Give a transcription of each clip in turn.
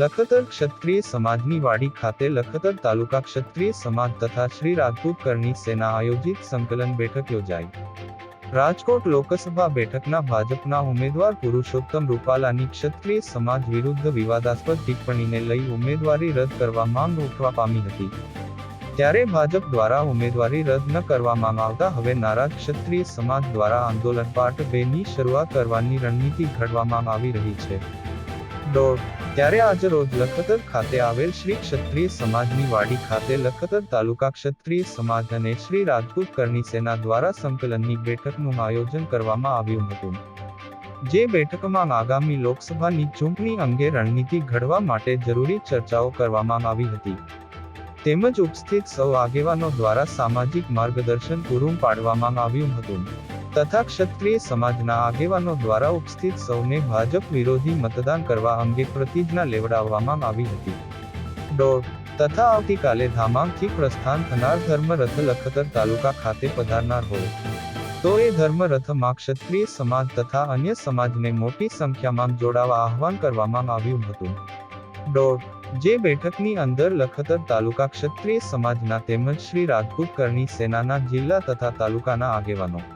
લખતર ક્ષત્રિય સમાજની વાડી ખાતે લખતર તાલુકા ક્ષત્રિય સમાજ તથા શ્રી રાજપૂત કરણી સેના આયોજિત સંકલન બેઠક યોજાઈ. રાજકોટ લોકસભા બેઠકના ભાજપના ઉમેદવાર પુરુષોત્તમ રૂપાલાની ક્ષત્રિય સમાજ વિરુદ્ધ વિવાદાસ્પદ ટિપ્પણીને લઈ ઉમેદવારી રદ કરવા માંગ ઉઠવા પામી હતી. ત્યારે ભાજપ દ્વારા ઉમેદવારી રદ ન કરવામાં આવતા હવે નારાજ ક્ષત્રિય સમાજ દ્વારા આંદોલન પાર્ટ બે ની શરૂઆત કરવાની રણનીતિ ઘડવામાં આવી રહી છે. દોઢ ત્યારે આજે રોજ લખતર ખાતે આવેલ શ્રી ક્ષત્રિય સમાજની વાડી ખાતે લખતર તાલુકા ક્ષત્રિય સમાજ અને શ્રી રાજપૂત કરણી સેના દ્વારા સંકલનની બેઠકનું આયોજન કરવામાં આવ્યું હતું. જે બેઠકમાં આગામી લોકસભાની ચૂંટણી અંગે રણનીતિ ઘડવા માટે જરૂરી ચર્ચાઓ કરવામાં આવી હતી. તેમજ ઉપસ્થિત સૌ આગેવાનો દ્વારા સામાજિક માર્ગદર્શન પૂરું પાડવામાં આવ્યું હતું. તથા ક્ષત્રિય સમાજના આગેવાનો દ્વારા ઉપસ્થિત સૌને ભાજપ વિરોધી મતદાન કરવા અંગે પ્રતિજ્ઞા લેવડાવવામાં આવી હતી. દોઢ, તથા આવતીકાલે ધામાંગથી પ્રસ્થાન થનાર ધર્મરથ લખતર તાલુકા ખાતે પધારનાર હોય તો એ ધર્મરથમાં ક્ષત્રિય સમાજ તથા અન્ય સમાજને મોટી સંખ્યામાં જોડાવા આહવાન કરવામાં આવ્યું હતું. દોઢ, જે બેઠકની અંદર લખતર તાલુકા ક્ષત્રિય સમાજના તેમજ શ્રી રાજપૂત કરણી સેનાના જિલ્લા તથા તાલુકાના આગેવાનો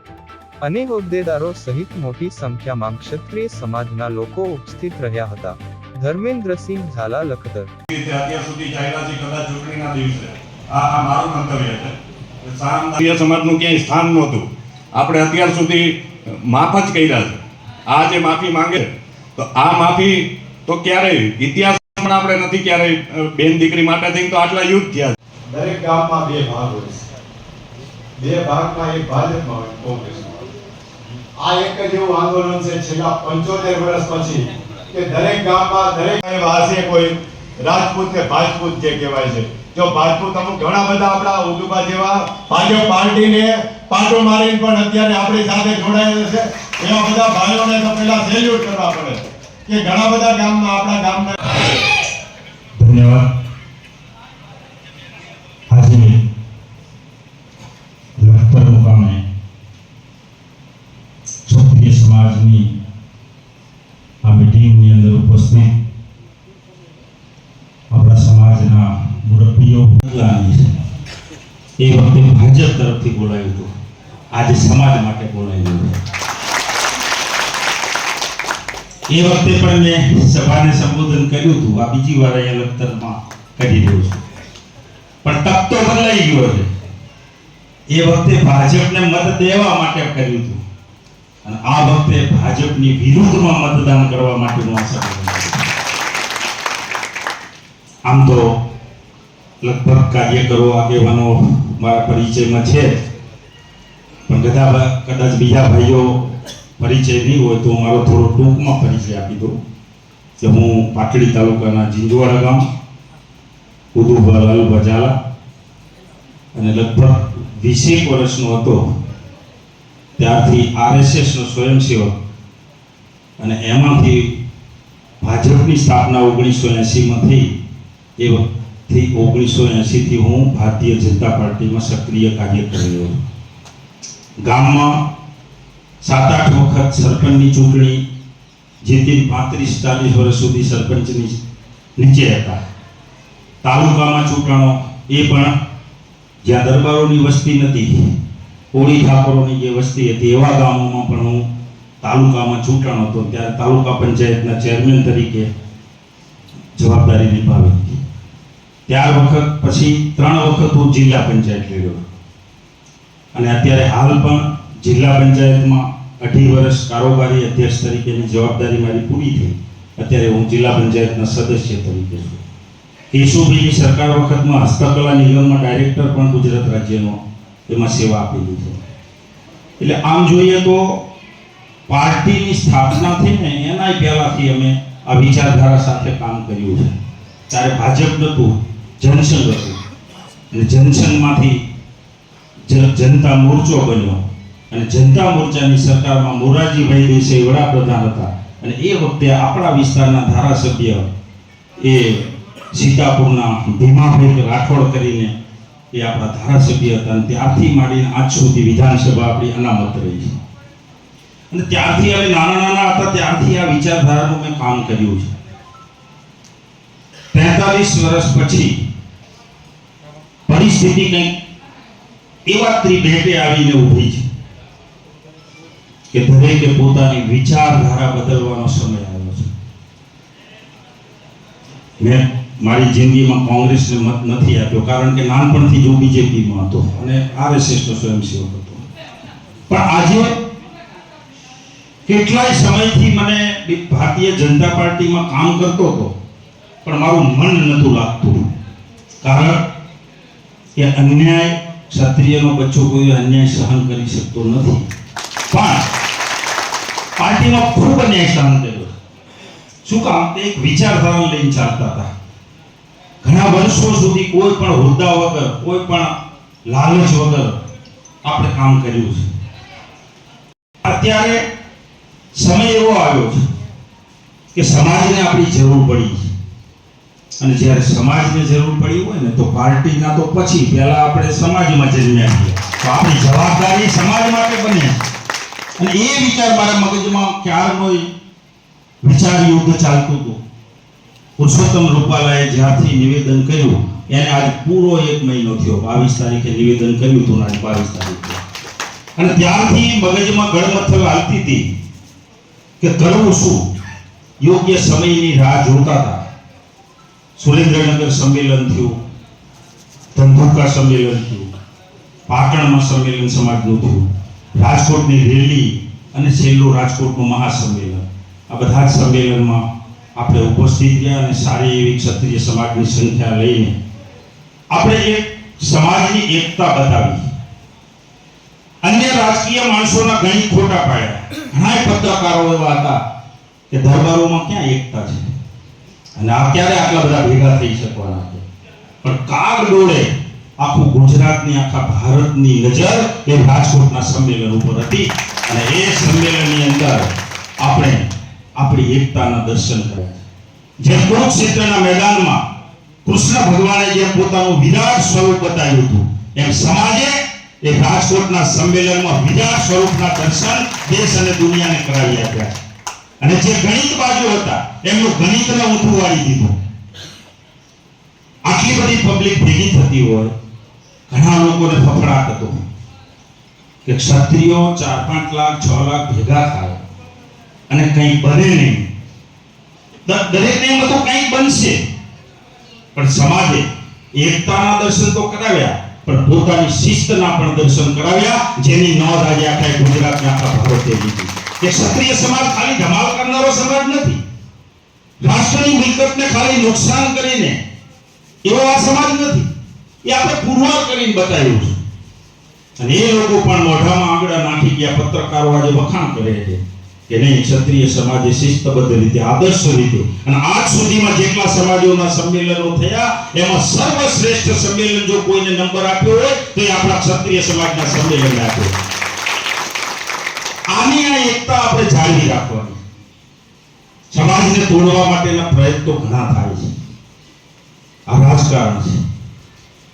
અને હોદ્દેદારો સહિત મોટી સંખ્યામાં ક્ષત્રિય સમાજના લોકો ઉપસ્થિત રહ્યા હતા. ધર્મેન્દ્રસિંહ ઝાલા લખતર. અત્યાર સુધી ચાલ્યા છે કદાચ ચૂંટણીના દિવસે. આ આ મારું મંતવ્ય છે. સામાન્ય સમાજનું ક્યાંય સ્થાન નહોતું. આપણે અત્યાર સુધી માફ જ કર્યા છે. આ જે માફી માંગે તો આ માફી તો ક્યારેય ઇતિહાસમાં આપણે નથી ક્યારેય બેન દીકરી માટે થઈને તો આટલા યુદ્ધ થયા દરેક ગામમાં બે ભાગ હોય છે. બે ભાગમાં એક ભાજપમાં હોય કોંગ્રેસમાં હોય. આ એક જ એવું આંદોલન છે છેલ્લા પંચોતેર વર્ષ પછી કે દરેક ગામમાં દરેક હશે કોઈ રાજપૂત કે ભાજપૂત જે કહેવાય છે. જો ભાજપૂત અમુક ઘણા બધા આપણા ઉદુબા જેવા ભાજપ પાર્ટીને પાટો મારીને પણ અત્યારે આપણી સાથે જોડાયેલા છે. એવા બધા ભાઈઓને તો પહેલા સેલ્યુટ કરવા પડે કે ઘણા બધા ગામમાં આપણા ગામના ધન્યવાદ આજે લખતર મુકામે ક્ષત્રિય સમાજની આ મિટિંગની અંદર ઉપસ્થિત આપણા સમાજના મુરબ્બીઓ બોલાવી છે એ વખતે તરફથી બોલાયું હતું. આજે સમાજ માટે બોલાયું હતું. એ વખતે પણ મેં સભાને સંબોધન કર્યું હતું. આ બીજી વાર અહીંયા લખતરમાં કરી રહ્યો છું. પણ તક તો બદલાઈ ગયો છે. એ વખતે ભાજપને મત દેવા માટે કર્યું હતું. અને આ વખતે ભાજપની વિરુદ્ધમાં મતદાન કરવા માટેનું આ આમ તો લગભગ કાર્યકરો, આગેવાનો મારા પરિચયમાં છે પણ કદા કદાચ બીજા ભાઈઓ પરિચય નહીં હોય તો મારો થોડો ટૂંકમાં પરિચય આપી દઉં. કે હું પાટડી તાલુકાના જીંજવાડા ગામ, ઉદુભા લાલ બજાલા અને લગભગ વીસેક વર્ષનો હતો. ત્યારથી આરએસએસનો સ્વયંસેવક અને એમાંથી ભાજપની સ્થાપના ઓગણીસો એંસીમાં થઈ એ વખતથી ઓગણીસો એંસીથી હું ભારતીય જનતા પાર્ટીમાં સક્રિય કાર્ય કરી રહ્યો ગામમાં સાત આઠ વખત સરપંચની ચૂંટણી જેથી પાંત્રીસ ચાલીસ વર્ષ સુધી સરપંચની નીચે હતા. તાલુકામાં ચૂંટણો, એ પણ જ્યાં દરબારોની વસ્તી નથી ઓળી ઠાકોરોની જે વસ્તી હતી, એવા ગામોમાં પણ હું તાલુકામાં ચૂંટણ હતો. ત્યારે તાલુકા પંચાયતના ચેરમેન તરીકે જવાબદારી નિભાવી. ત્યાર વખત પછી ત્રણ વખત હું જિલ્લા પંચાયત લડ્યો. અને અત્યારે હાલ પણ જિલ્લા પંચાયતમાં અઢી વર્ષ કારોબારી અધ્યક્ષ તરીકેની જવાબદારી મારી પૂરી થઈ. અત્યારે હું જિલ્લા પંચાયતના સદસ્ય તરીકે છું. કેશુભાઈની સરકાર વખતમાં હસ્તકલા નિગમમાં ડાયરેક્ટર પણ ગુજરાત રાજ્યનો એમાં સેવા આપેલી છે. એટલે આમ જોઈએ તો પાર્ટીની સ્થાપના થઈ ને એના પહેલાથી અમે આ વિચારધારા સાથે કામ કર્યું છે. ત્યારે ભાજપ નહોતું જનસંઘ હતું. અને જનસંઘમાંથી જ- જનતા મોરચો બન્યો. અને જનતા મોરચાની સરકારમાં મોરારજીભાઈ દેસાઈ વડાપ્રધાન હતા. અને એ વખતે આપણા વિસ્તારના ધારાસભ્ય એ સીતાપુરના ભીમાભાઈ રાઠોડ કરીને એ આપણા ધારાસભ્ય હતા. અને ત્યારથી માંડીને આજ સુધી વિધાનસભા આપણી અનામત રહી છે. અને ત્યારથી અમે નાના નાના હતા. ત્યારથી આ વિચારધારાનું મેં કામ કર્યું છે. તેતાલીસ વર્ષ પછી પરિસ્થિતિ કંઈક એવા ત્રિભેટે આવીને ઊભી છે કે દરેકે પોતાની વિચારધારા બદલવાનો સમય આવ્યો છે. મેં મારી જિંદગીમાં કોંગ્રેસને મત નથી આપ્યો, કારણ કે નાનપણથી જ હું બીજેપીમાં હતો અને આરએસએસનો સ્વયંસેવક હતો. પણ આજે કેટલાય સમયથી મને ભારતીય જનતા પાર્ટીમાં કામ કરતો હતો, પણ મારું મન નહોતું લાગતું. કારણ કે અન્યાય ક્ષત્રિયનો બચ્ચો કોઈ અન્યાય સહન કરી શકતો નથી. પણ પાર્ટીમાં ખૂબ અન્યાય સહન કર્યો. શું કામ? તે એક વિચારધારા લઈને ચાલતા હતા. ઘણા વર્ષો સુધી કોઈ પણ હોદ્દા વગર, કોઈ પણ લાલચ વગર આપણે કામ કર્યું છે. અત્યારે સમય એવો આવ્યો છે કે સમાજને આપણી જરૂર પડી અને જ્યારે સમાજને જરૂર પડી હોય ને, તો પાર્ટીના તો પછી પહેલા આપણે સમાજમાં જન્મ્યા છીએ. તો આપણી જવાબદારી સમાજ માટે બને અને એ વિચાર મારા મગજમાં ક્યારનો વિચાર યુદ્ધ ચાલતું હતું? પુરુષોત્તમ રૂપાલાએ જ્યાંથી નિવેદન કર્યું, એને આજ પૂરો એક મહિનો થયો. બાવીસ તારીખે નિવેદન કર્યું હતું આજ બાવીસ તારીખે. અને ત્યારથી મગજમાં ગળમથલ હાલતી હતી કે કરવું શું? યોગ્ય સમયની રાહ જોતા હતા. સુરેન્દ્રનગર સંમેલન થયું, ધંધુકા સંમેલન થયું, પાટણમાં સંમેલન સમાજનું થયું, રાજકોટની રેલી અને છેલ્લું રાજકોટનું મહાસંમેલન. આ બધા જ સંમેલનમાં આપણે ઉપસ્થિત રહ્યા અને સારી એવી ક્ષત્રિય સમાજની સંખ્યા લઈને આપણે એક સમાજની એકતા બતાવી. અન્ય રાજકીય માણસોના ઘણી ખોટા પાડ્યા. ઘણા પત્રકારો એવા હતા કે દરબારોમાં ક્યાં એકતા છે? અને આ ક્યારે આટલા બધા ભેગા થઈ શકવાના છે? પણ કાગ ડોળે આખું ગુજરાતની, આખા ભારતની નજર એ રાજકોટના સંમેલન ઉપર હતી. અને એ સંમેલનની અંદર આપણે આપણી એકતાના દર્શન કર્યા જે કુરુક્ષેત્રના મેદાનમાં કૃષ્ણ ભગવાને જે પોતાનું વિરાટ સ્વરૂપ બતાવ્યું હતું, એમ સમાજે એ રાજકોટના સંમેલનમાં વિરાટ સ્વરૂપના દર્શન દેશ અને દુનિયાને કરાવી આપ્યા અને જે ગણિત બાજુ હતા, એમનું ગણિતને ઊંધું વાળી દીધું. આટલી બધી પબ્લિક ભેગી થતી હોય, ઘણા લોકોને ફફડાટ હતો. કે ક્ષત્રિયો ચાર પાંચ લાખ, છ લાખ ભેગા થાય અને કંઈ બને નહીં. દરેક એમ હતું કંઈક બનશે. પણ સમાજે એકતાના દર્શન તો કરાવ્યા, પણ પોતાની શિસ્તના પણ દર્શન કરાવ્યા, જેની નોંધ આજે આખા ગુજરાતના આખા ભારતે લીધી. ક્ષત્રિય સમાજ ખાલી ધમાલ કરનારો સમાજ નથી. રાષ્ટ્રની મિલકતને ખાલી નુકસાન કરીને એવો આ સમાજ નથી. એ આપણે પુરવાર કરીને બતાવ્યું છે. અને એ લોકો પણ મોઢામાં આંગળા નાખી ગયા, પત્રકારો આજે વખાણ કરે છે કે નહીં, ક્ષત્રિય સમાજે શિસ્તબદ્ધ રીતે, આદર્શ રીતે અને આજ સુધીમાં જેટલા સમાજોના સંમેલનો થયા, એમાં સર્વશ્રેષ્ઠ સંમેલન જો કોઈને નંબર આપ્યો હોય, તો એ આપણા ક્ષત્રિય સમાજના સંમેલન આપ્યો. આની આ એકતા આપણે જાળવી રાખવાની. સમાજને તોડવા માટેના પ્રયત્નો ઘણા થાય છે. આ રાજકારણ છે.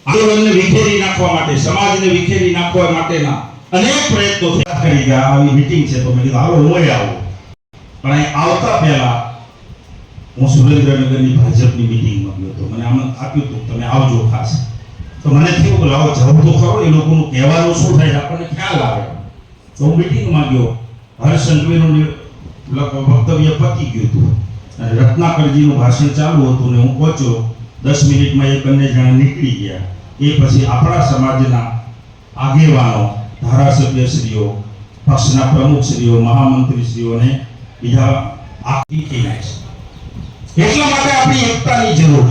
આંદોલનને વિખેરી નાખવા માટે, સમાજને વિખેરી નાખવા માટેના અનેક પ્રયત્નો થયા. કરી ગયા આવી મીટિંગ છે તો મેં કીધું, હાલો, હું આવું. પણ અહીં આવતા પહેલા હું સુરેન્દ્રનગરની ભાજપની મીટિંગમાં ગયો હતો. મને આમ આપ્યું હતું તમે આવજો ખાસ. તો મને થયું કે લાવો જવું તો ખરો, એ લોકોનું કહેવાનું શું થાય આપણને ખ્યાલ આવે. તો હું મિટિંગમાં ગયો. હર્ષ સંઘવીનું નિ- લગ- વક્તવ્ય પતી ગયું હતું. અને રત્નાકરજીનું ભાષણ ચાલુ હતું ને હું પહોંચ્યો. દસ મિનિટમાં એ બંને જણા નીકળી ગયા. એ પછી આપણા સમાજના આગેવાનો, ધારાસભ્યશ્રીઓ, પક્ષના પ્રમુખશ્રીઓ મહામંત્રીશ્રીઓને બીજા આપી થઈ છે. એટલા માટે આપણી એકતાની જરૂર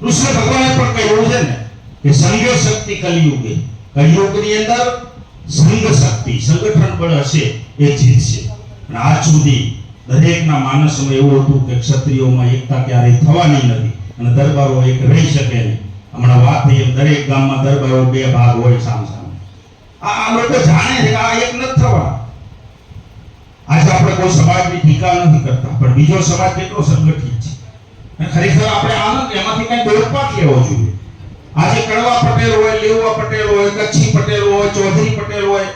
કૃષ્ણ ભગવાને પણ કહ્યું છે ને કે સંઘ શક્તિ કલયુગે. કલિયુગની અંદર સંઘ શક્તિ સંગઠન બળ હશે, એ જીતશે. અને આજ સુધી દરેકના માનસમાં એવું હતું કે ક્ષત્રિયોમાં એકતા ક્યારેય થવાની નથી અને દરબારો એક રહી શકે નહીં. હમણાં વાત થઈ એમ દરેક ગામમાં દરબારો બે ભાગ હોય સામ સામે આ લોકો જાણે છે કે આ એક નથી થવાના. આજે આપણે કોઈ સમાજની ટીકા નથી કરતા, પણ બીજો સમાજ કેટલો સંગઠિત છે. અને ખરેખર આપણે આનંદ એમાંથી કઈ બોધપાઠ લેવો જોઈએ. આજે કડવા પટેલ હોય લેવા પટેલ હોય, કચ્છી પટેલ હોય, ચૌધરી પટેલ હોય,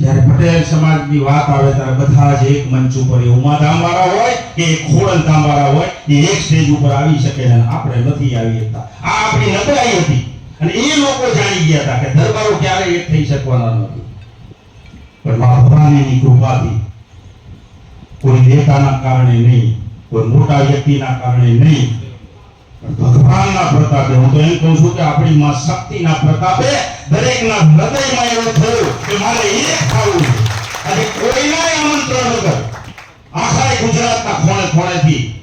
જ્યારે પટેલ સમાજની વાત આવે ત્યારે બધા જ એક મંચ ઉપર એ ઉમાધામ વાળા હોય કે ખોડલ ધામ વાળા હોય, એ એક સ્ટેજ ઉપર આવી શકે છે આપણે નથી આવી શકતા. આ આપણી નબળાઈ હતી. અને એ લોકો જાણી ગયા હતા કે દરબારો ક્યારે એક થઈ શકવાના નથી. પણ મા ભવાનીની કૃપાથી કોઈ નેતાના કારણે નહીં, કોઈ મોટા વ્યક્તિના કારણે નહીં ભગવાનના પ્રતાપે. હું તો એમ કહું છું કે આપણી માં શક્તિના પ્રતાપે દરેકના હૃદયમાં એવું થયું કે મારે એ ખાવું અને કોઈના આમંત્રણ વગર આખા ગુજરાતના ખૂણે ખૂણેથી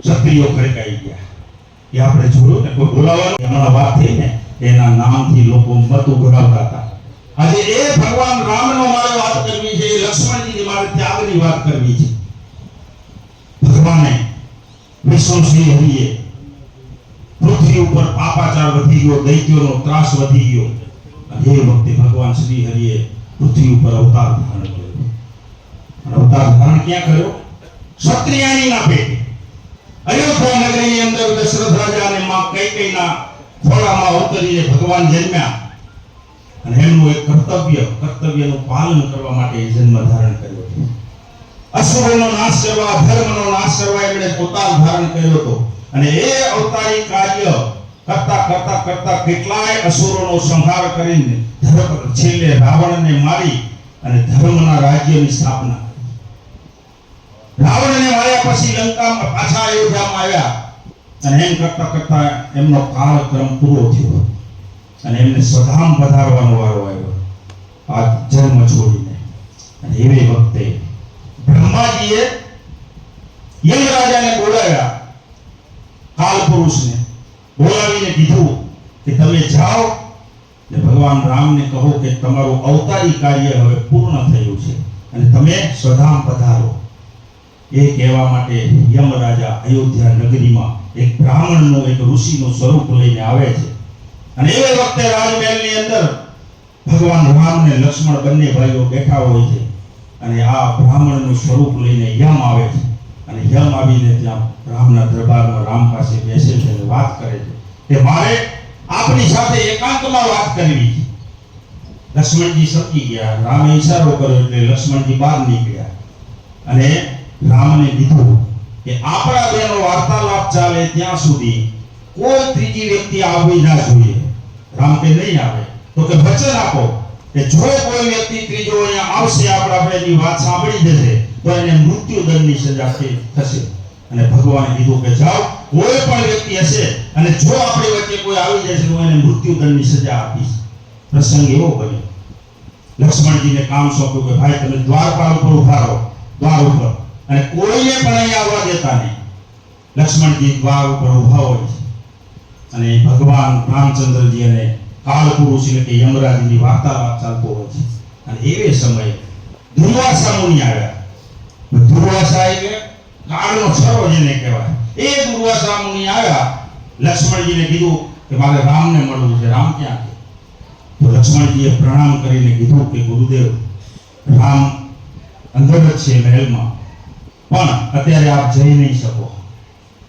ક્ષત્રિયો ખડકાઈ ગયા. એ આપણે જોયું ને, કોઈ બોલાવવાનું? હમણાં વાત થઈ ને, એના નામથી લોકો મત ઉઘરાવતા હતા. આજે એ ભગવાન રામનો મારે વાત કરવી છે લક્ષ્મણજીની મારે ત્યાગની વાત કરવી છે. ભગવાને વિષ્ણુસિંહ હરિએ પૃથ્વી ઉપર પાપાચાર વધી ગયો, દૈત્યોનો ત્રાસ વધી ગયો. અને એ વખતે ભગવાન શ્રી હરિએ પૃથ્વી ઉપર અવતાર ધારણ કર્યો. અવતાર ધારણ ક્યાં કર્યો? ક્ષત્રિયાણીના પેટે અયોધ્યા નગરીની અંદર દશરથ રાજા અને માં કૈકેયીના ખોળામાં અવતરીને ભગવાન જન્મ્યા. અને એમનું એક કર્તવ્ય, કર્તવ્યનું પાલન કરવા માટે જન્મ ધારણ કર્યો. હતો અસુરોનો નાશ કરવા, ધર્મનો નાશ કરવા એમણે પોતાનો ધારણ કર્યો હતો. અને એ અવતારી કાર્ય કરતા કરતા કરતા કેટલાય અસુરોનો સંહાર કરીને ધર્મ છેલ્લે રાવણને મારી અને ધર્મના રાજ્યની સ્થાપના રાવણને માર્યા પછી લંકામાં પાછા અયોધ્યામાં આવ્યા. અને એમ કરતા કરતા એમનો કાળક્રમ પૂરો થયો. અને એમને સ્વધામ પધારવાનો વારો આવ્યો. આ જન્મ છોડીને. અને એવી વખતે બ્રહ્માજીએ યમરાજાને બોલાવ્યા. કાલ પુરુષને બોલાવીને કીધું કે તમે જાઓ ને ભગવાન રામને કહો કે તમારું અવતારી કાર્ય હવે પૂર્ણ થયું છે અને તમે સ્વધામ પધારો. એ કહેવા માટે યમરાજા અયોધ્યા નગરીમાં એક બ્રાહ્મણનો, એક ઋષિનું સ્વરૂપ લઈને આવે છે. અને એ વખતે રાજમહેલની અંદર ભગવાન રામ ને લક્ષ્મણ બંને ભાઈઓ બેઠા હોય છે અને આ બ્રાહ્મણનું સ્વરૂપ લઈને યમ આવે છે. અને યમ આવીને ત્યાં રામના દરબારમાં રામ પાસે બેસે છે અને વાત કરે છે કે મારે આપની સાથે એકાંતમાં વાત કરવી છે. લક્ષ્મણજી સકી ગયા. રામે ઈશારો કર્યો એટલે લક્ષ્મણજી બહાર નીકળ્યા. અને રામને કીધું કે આપણા બેનો વાર્તાલાપ ચાલે ત્યાં સુધી કોઈ ત્રીજી વ્યક્તિ આવવી ના જોઈએ. રામ કે નહીં આવે? તો કે વચન આપો કે જો કોઈ વ્યક્તિ ત્રીજો અહીંયા આવશે, આપણા બેની વાત સાંભળી જશે. તો એને મૃત્યુદંડની સજા થશે અને ભગવાને કીધું કે જાઓ, કોઈ પણ વ્યક્તિ હશે અને જો આપણી વચ્ચે કોઈ આવી જશે તો એને મૃત્યુદંડની સજા આપીશ. પ્રસંગ એવો બન્યો. લક્ષ્મણજીને કામ સોંપ્યું કે ભાઈ, તમે દ્વારપાલ ઉપર ઊભા રહો, દ્વાર ઉપર. અને કોઈને પણ અહીં આવવા દેતા નહીં. લક્ષ્મણજી દ્વાર ઉપર ઊભા હોય છે. અને ભગવાન રામચંદ્રજી અને કાળપુરુષ એટલે કે યમરાજની વાર્તાલાપ ચાલતો હોય છે. અને એવે સમયે દુર્વાસા મુનિ આવ્યા. દુર્વાસા એટલે કાળનો છરો કહેવાય. એ દુર્વાસા મુનિ આવ્યા. લક્ષ્મણજીને કીધું કે મારે રામને મળવું છે. રામ ક્યાં છે? તો લક્ષ્મણજીએ પ્રણામ કરીને કીધું કે ગુરુદેવ, રામ અંદર જ છે મહેલમાં. પણ અત્યારે આપ જઈ નહીં શકો.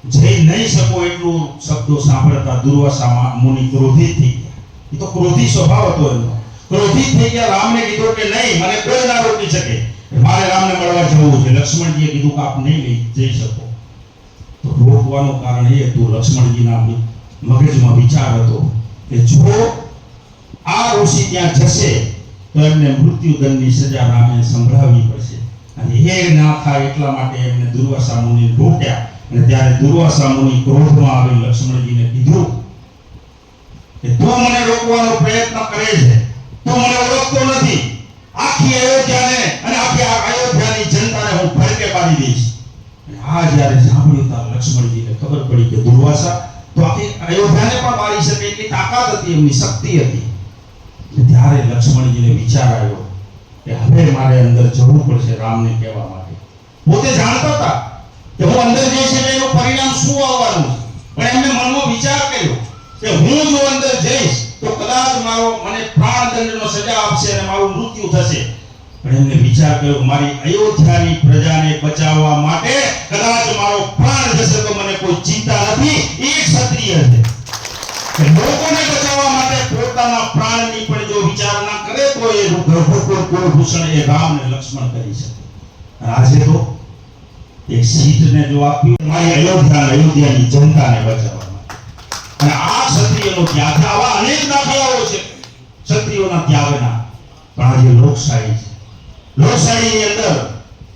જઈ નહીં શકો એટલું શબ્દો સાંભળતા દુર્વાસા મુનિ ક્રોધિત થઈ ગયા. એ તો ક્રોધી સ્વભાવ હતો એનો ક્રોધિત થઈ ગયા. રામને કીધું કે નહીં, મને કોઈ ના રોકી શકે મારે રામને મળવા જવું છે. લક્ષ્મણજીએ કીધું કે આપ નહીં લઈ જઈ શકો. તો રોકવાનું કારણ એ હતું લક્ષ્મણજીના મગજમાં વિચાર હતો કે જો આ ઋષિ ત્યાં જશે, તો એમને મૃત્યુદંડની સજા રામે સંભળાવવી પડશે. અને એ ના થાય એટલા માટે એમને દુર્વાસા મુનિ રોક્યા. અને ત્યારે દુર્વાસા મુનિ ક્રોધમાં આવી લક્ષ્મણજીને કીધું કે તું મને રોકવાનો પ્રયત્ન કરે છે. તું મને ઓળખતો નથી. આખી અયોધ્યાને અને આખી અયોધ્યાની જનતાને હું ફરકે પાડી દઈશ. આ જ્યારે સાંભળ્યું ત્યાં લક્ષ્મણજીને ખબર પડી કે દુર્વાસા, તો આખી અયોધ્યાને પણ મારી શકે એટલી તાકાત હતી, એમની શક્તિ હતી. ત્યારે લક્ષ્મણજીને વિચાર આવ્યો કે હવે મારે અંદર જવું પડશે રામને કહેવા માટે. પોતે જાણતા હતા કે હું અંદર જઈશ એટલે એનું પરિણામ શું આવવાનું. પણ એમને મનમાં વિચાર કર્યો કે હું જો અંદર જઈશ તો કદાચ મારો મને પ્રાણદંડનો સજા આપશે અને મારું મૃત્યુ થશે. પણ એમને વિચાર કર્યો મારી અયોધ્યાની પ્રજાને બચાવવા માટે કદાચ મારો પ્રાણ જશે તો મને કોઈ ચિંતા નથી, એ ક્ષત્રિય છે. લોકોને બચાવવા માટે પોતાના પ્રાણની પણ જો વિચાર ના કરે, તો એ રઘુકુળ કુલભૂષણ એ રામ ને લક્ષ્મણ કરી શકે. રાજે તો એક સીટને જો આપ્યું મારી અયોધ્યા અયોધ્યાની જનતાને બચાવવા. અને આ ક્ષત્રિયનો ત્યાગ છે. આવા અનેક દાખલાઓ છે. ક્ષત્રિયોના ત્યાગના. પણ આજે લોકશાહી છે. લોકશાહીની અંદર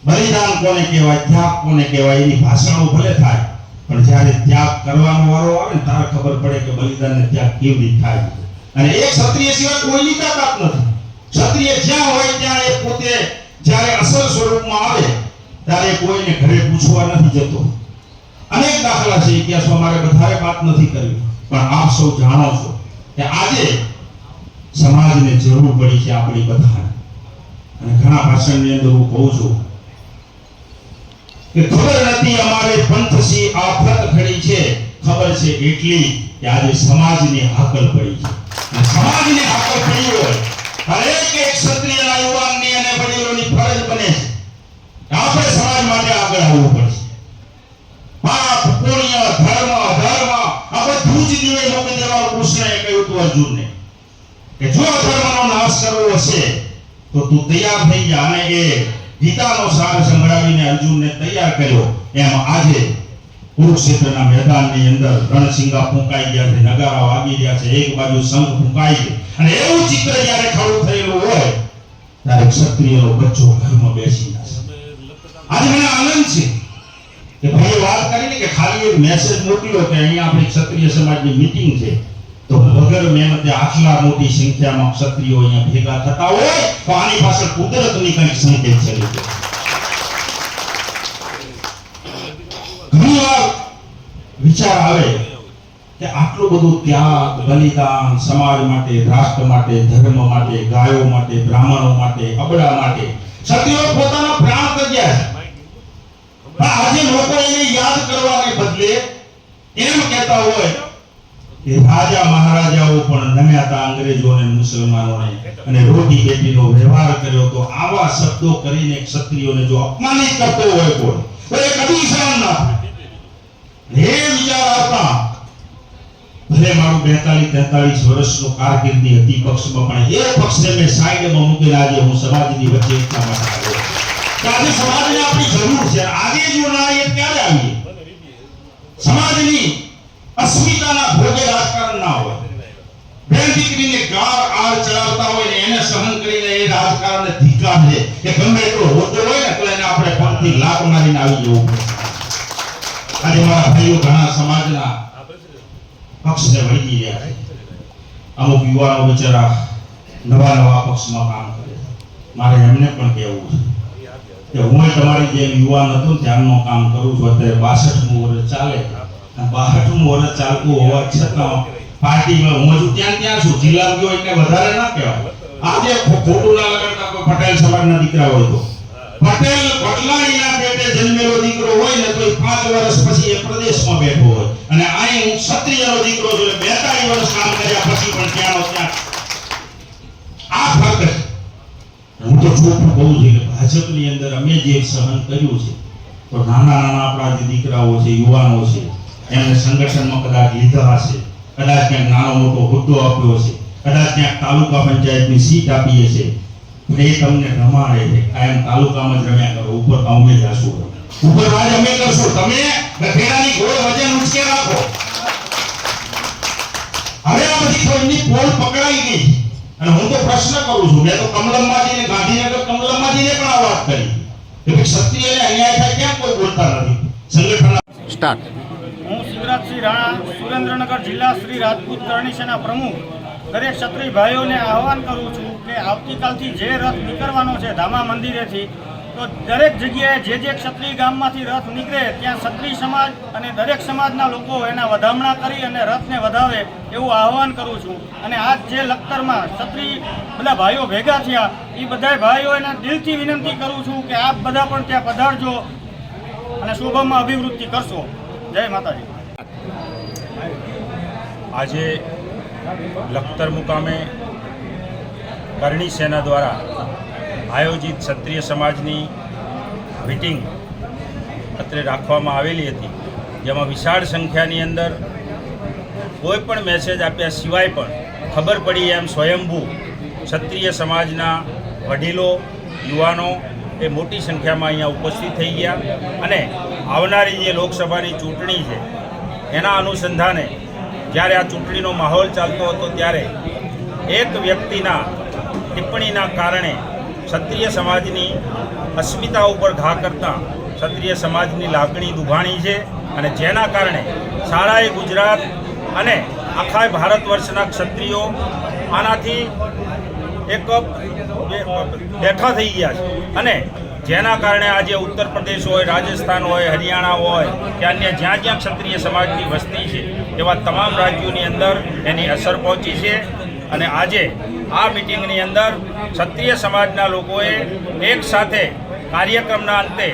બલિદાન કોને કહેવાય? ત્યાગ કોને કહેવાય? એની ભાષણો ભલે થાય, પણ જ્યારે ત્યાગ કરવાનો વારો આવે ને, ત્યારે ખબર પડે કે બલિદાન ને ત્યાગ કેવી રીતે થાય અને એ ક્ષત્રિય સિવાય કોઈની તાકાત નથી. ક્ષત્રિય જ્યાં હોય ત્યાં એ પોતે જ્યારે અસલ સ્વરૂપમાં આવે, ત્યારે કોઈને ઘરે પૂછવા નથી જતો. અનેક દાખલા છે ઇતિહાસમાં મારે વધારે વાત નથી કરવી. પણ આપ સૌ જાણો છો કે આજે સમાજને જરૂર પડી છે આપણી બધાને. અને ઘણા ભાષણની અંદર હું કહું છું કે ખબર નથી અમારે પંથસી આફત ઘડી છે. ખબર છે એટલી કે આજે સમાજની હાકલ પડી છે. સમાજની હાકલ પડી હોય. હરેક કે જો અધર્મનો નાશ કરવો હશે તો તું તૈયાર થઈ જા અને એ ગીતાનો સાર સંભળાવીને અર્જુનને તૈયાર કર્યો. એમ આજે કુરુક્ષેત્રના મેદાનની અંદર રણસિંગા ફૂંકાઈ ગયા છે નગારા વાગી રહ્યા છે, એક બાજુ શંખ ફૂંકાય છે અને એવું ચિત્ર જ્યારે ખડું થયેલું હોય, ત્યારે ક્ષત્રિયનો બચ્ચો ઘરમાં બેસી આજે મને આનંદ છે કે ભાઈ વાત કરી ને કે ખાલી એક મેસેજ મોકલ્યો કે અહીંયા આપણી ક્ષત્રિય સમાજની મીટિંગ છે. તો વગર મહેનતે આટલા મોટી સંખ્યામાં ક્ષત્રિયો અહીંયા ભેગા થતા હોય, તો આની પાછળ કુદરતની કંઈક સંકેત છે. વિચાર આવે કે આટલું બધું ત્યાગ, બલિદાન સમાજ માટે, રાષ્ટ્ર માટે, ધર્મ માટે, ગાયો માટે, બ્રાહ્મણો માટે, અબડા માટે. ક્ષત્રિયો પોતાના પ્રાણ ત્યજ્યા છે. આજે લોકો એને યાદ કરવાને બદલે એમ કહેતા હોય કે રાજા મહારાજાઓ પણ નમ્યા હતા અંગ્રેજો અને મુસલમાનોને અને રોટી બેટીનો વ્યવહાર કર્યો તો આવા શબ્દો કરીને ક્ષત્રિયોને જો અપમાનિત કરતો હોય કોઈ તો એ કદી સહન ના થાય એ વિચાર આવતા, ભલે મારું બેતાલીસ તેતાલીસ વર્ષનો કારકિર્દી હતી પક્ષમાં, પણ એ પક્ષને મેં સાઈડમાં મૂકીને આજે હું સમાજની વચ્ચે એકતા માટે આવ્યો આજે સમાજને આપણી જરૂર છે. આજે જો ના આવીએ ક્યારે આવીએ? સમાજની અસ્મિતાના ભોગે રાજકારણ ના હોય. પક્ષને વળગી રહ્યા અમુક યુવાનો બિચારા નવા નવા પક્ષમાં કામ કરે મારે એમને પણ કહેવું છે કે હું તમારી જેમ યુવાન હતો ત્યારનું કામ કરું છું, અત્યારે બાસઠમું વર્ષ ચાલે બાસઠમું વર્ષ ચાલતું હોવા છતાં પાર્ટીમાં હું હજુ ત્યાં ત્યાં છું. જિલ્લા ગયો એટલે વધારે ના કહેવાય. આજે ખોટું ના લગાડતા કોઈ પટેલ સમાજના દીકરા હોય તો. પટેલ પટલાણીના પેટે જન્મેલો દીકરો હોય ને તો પાંચ વર્ષ પછી એ પ્રદેશમાં બેઠો હોય. અને અહીં હું ક્ષત્રિયનો દીકરો છું બેતાળીસ વર્ષ કામ કર્યા પછી પણ ત્યાં આ ફરક હું તો ચોખ્ખું કહું છું કે ભાજપની અંદર અમે જે સહન કર્યું છે, તો નાના નાના આપણા જે દીકરાઓ છે, યુવાનો છે એમને સંગઠનમાં કદાચ લીધા હશે, કદાચ ક્યાંક નાનો મોટો હોદ્દો આપ્યો હશે, કદાચ ક્યાંક તાલુકા પંચાયતની સીટ આપી હશે. એ તમને રમાડે છે. કાયમ તાલુકામાં જ રમ્યા કરો. ઉપર અમે જાશું ઉપર રાજ અમે કરશું. તમે ગધેડાની ગોળ વજન ઉંચકે રાખો. હવે આ બધી એમની પોલ પકડાઈ ગઈ અને હું તો પ્રશ્ન કરું છું. મેં તો કમલમમાંજીને, ગાંધીનગર કમલમમાંજીને પણ આ વાત કરી. કે ક્ષત્રિયને અન્યાય થાય કેમ કોઈ બોલતા નથી? સંગઠન સ્ટાર્ટ. હું શિવરાજસિંહ રાણા, સુરેન્દ્રનગર જિલ્લા શ્રી રાજપૂત કરણી સેના પ્રમુખ. દરેક ક્ષત્રિય ભાઈઓને આહવાન કરું છું કે આવતીકાલથી જે રથ નીકળવાનો છે ધામા મંદિરેથી, તો દરેક જગ્યાએ જે જે ક્ષત્રિય ગામમાંથી રથ નીકળે ત્યાં ક્ષત્રિય સમાજ અને દરેક સમાજના લોકો એના વધામણા કરી અને રથને વધાવે એવું આહવાન કરું છું. અને આજ જે લખતરમાં ક્ષત્રિય બધા ભાઈઓ ભેગા થયા, એ બધા એના દિલથી વિનંતી કરું છું કે આપ બધા પણ ત્યાં પધારજો અને શુભમાં અભિવૃદ્ધિ કરશો. જય માતાજી. આજે લખતર મુકામે કરણી સેના દ્વારા આયોજિત ક્ષત્રિય સમાજની મિટિંગ અત્રે રાખવામાં આવેલી હતી. જેમાં વિશાળ સંખ્યાની અંદર કોઈ પણ મેસેજ આપ્યા સિવાય પણ ખબર પડી એમ સ્વયંભૂ ક્ષત્રિય સમાજના વડીલો, યુવાનો એ મોટી સંખ્યામાં અહીંયા ઉપસ્થિત થઈ ગયા અને આવનારી જે લોકસભાની ચૂંટણી છે, એના અનુસંધાને જ્યારે આ ચૂંટણીનો માહોલ ચાલતો હતો ત્યારે એક વ્યક્તિના ટિપ્પણીના કારણે ક્ષત્રિય સમાજની અસ્મિતા ઉપર ઘા કરતા ક્ષત્રિય સમાજની લાગણી દુભાણી છે અને જેના કારણે શાળાએ ગુજરાત અને આખા ભારત વર્ષના ક્ષત્રિયો આનાથી એક બેઠા થઈ ગયા છે. અને જેના કારણે આજે ઉત્તર પ્રદેશ હોય, રાજસ્થાન હોય, હરિયાણા હોય, કે અન્ય જ્યાં જ્યાં ક્ષત્રિય સમાજની વસ્તી છે, એવા તમામ રાજ્યોની અંદર એની અસર પહોંચી છે. અને આજે આ મિટિંગની અંદર ક્ષત્રિય સમાજના લોકોએ એક સાથે કાર્યક્રમના અંતે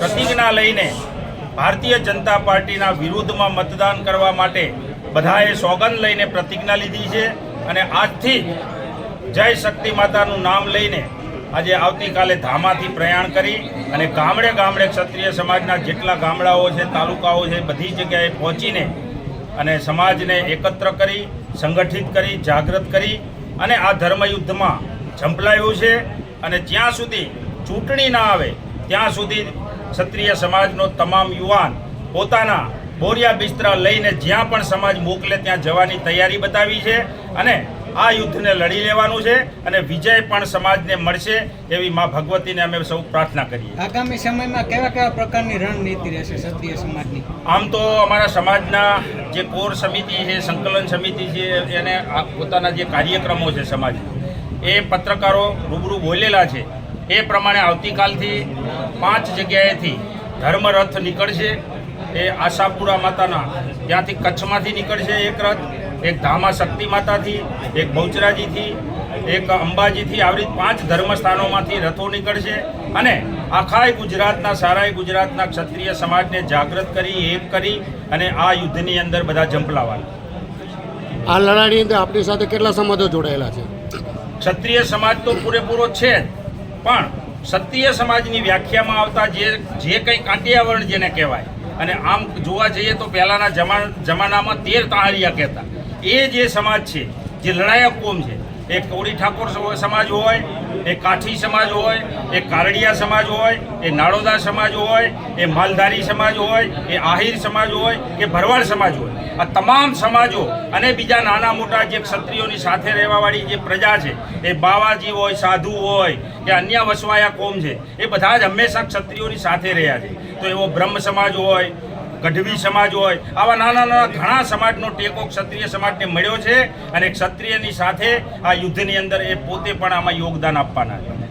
પ્રતિજ્ઞા લઈને ભારતીય જનતા પાર્ટીના વિરુદ્ધમાં મતદાન કરવા માટે બધાએ સોગંદ લઈને પ્રતિજ્ઞા લીધી છે. અને આજથી જય શક્તિ માતાનું નામ લઈને આજે આવતીકાલે ધામાથી પ્રયાણ કરી અને ગામડે ગામડે ક્ષત્રિય સમાજના જેટલા ગામડાઓ છે, તાલુકાઓ છે, બધી જગ્યાએ પહોંચીને અને સમાજને એકત્ર કરી, સંગઠિત કરી, જાગૃત કરી અને આ ધર્મયુદ્ધમાં ઝંપલાયું છે અને જ્યાં સુધી ચૂંટણી ના આવે, ત્યાં સુધી ક્ષત્રિય સમાજનો તમામ યુવાન પોતાના બોરિયા બિસ્તરા લઈને જ્યાં પણ સમાજ મોકલે, ત્યાં જવાની તૈયારી બતાવી છે અને આ યુદ્ધને લડી લેવાનું છે અને વિજય પણ સમાજને મળશે એવી મા ભગવતીને અમે સૌ પ્રાર્થના કરીએ. આગામી સમયમાં કેવા કેવા પ્રકારની રણનીતિ રહેશે ક્ષત્રિય સમાજની? આમ તો અમારા સમાજના જે કોર સમિતિ છે સંકલન સમિતિ છે એને પોતાના જે કાર્યક્રમો છે સમાજના એ પત્રકારો રૂબરૂ બોલેલા છે. એ પ્રમાણે આવતીકાલથી પાંચ જગ્યાએથી ધર્મરથ નીકળશે. એ આશાપુરા માતાના ત્યાંથી કચ્છમાંથી નીકળશે એક રથ. એક ધામા શક્તિ માતાથી એક બહુચરાજીથી એક અંબાજીથી આવી રીતે પાંચ ધર્મસ્થાનોમાંથી રથો નીકળશે અને આખાય ગુજરાતના સારાય ગુજરાતના ક્ષત્રિય સમાજને જાગૃત કરી એક કરી અને આ યુદ્ધની અંદર બધા ઝંપલાવા આ લડાઈની અંદર આપણી સાથે કેટલા સમાજો જોડાયેલા છે? ક્ષત્રિય સમાજ તો પૂરેપૂરો છે પણ ક્ષત્રિય સમાજની વ્યાખ્યામાં આવતા જે જે કંઈ કાંટિયાવરણ જેને કહેવાય અને આમ જોવા જઈએ તો પહેલાંના જમાનામાં તેર તાહરિયા કહેતા. એ જે સમાજ છે, જે લડાયક કોમ છે એ કોળી ઠાકોર સમાજ હોય એ કાઠી સમાજ હોય એ કારડિયા સમાજ હોય, એ નાળોદા સમાજ હોય, એ માલધારી સમાજ હોય, એ આહિર સમાજ હોય કે ભરવાડ સમાજ હોય. આ તમામ સમાજો અને બીજા નાના મોટા જે ક્ષત્રિયોની સાથે રહેવાવાળી જે પ્રજા છે, એ બાવાજી હોય, સાધુ હોય, કે અન્ય વસવાયા કોમ છે, એ બધા જ હંમેશા ક્ષત્રિયોની સાથે રહ્યા છે. તો એવો બ્રહ્મ સમાજ હોય ગઢવી સમાજ હોય, આવા નાના નાના ઘણા સમાજનો ટેકો ક્ષત્રિય સમાજને મળ્યો છે અને ક્ષત્રિયની સાથે આ યુદ્ધની અંદર એ પોતે પણ આમાં યોગદાન આપવાના છે.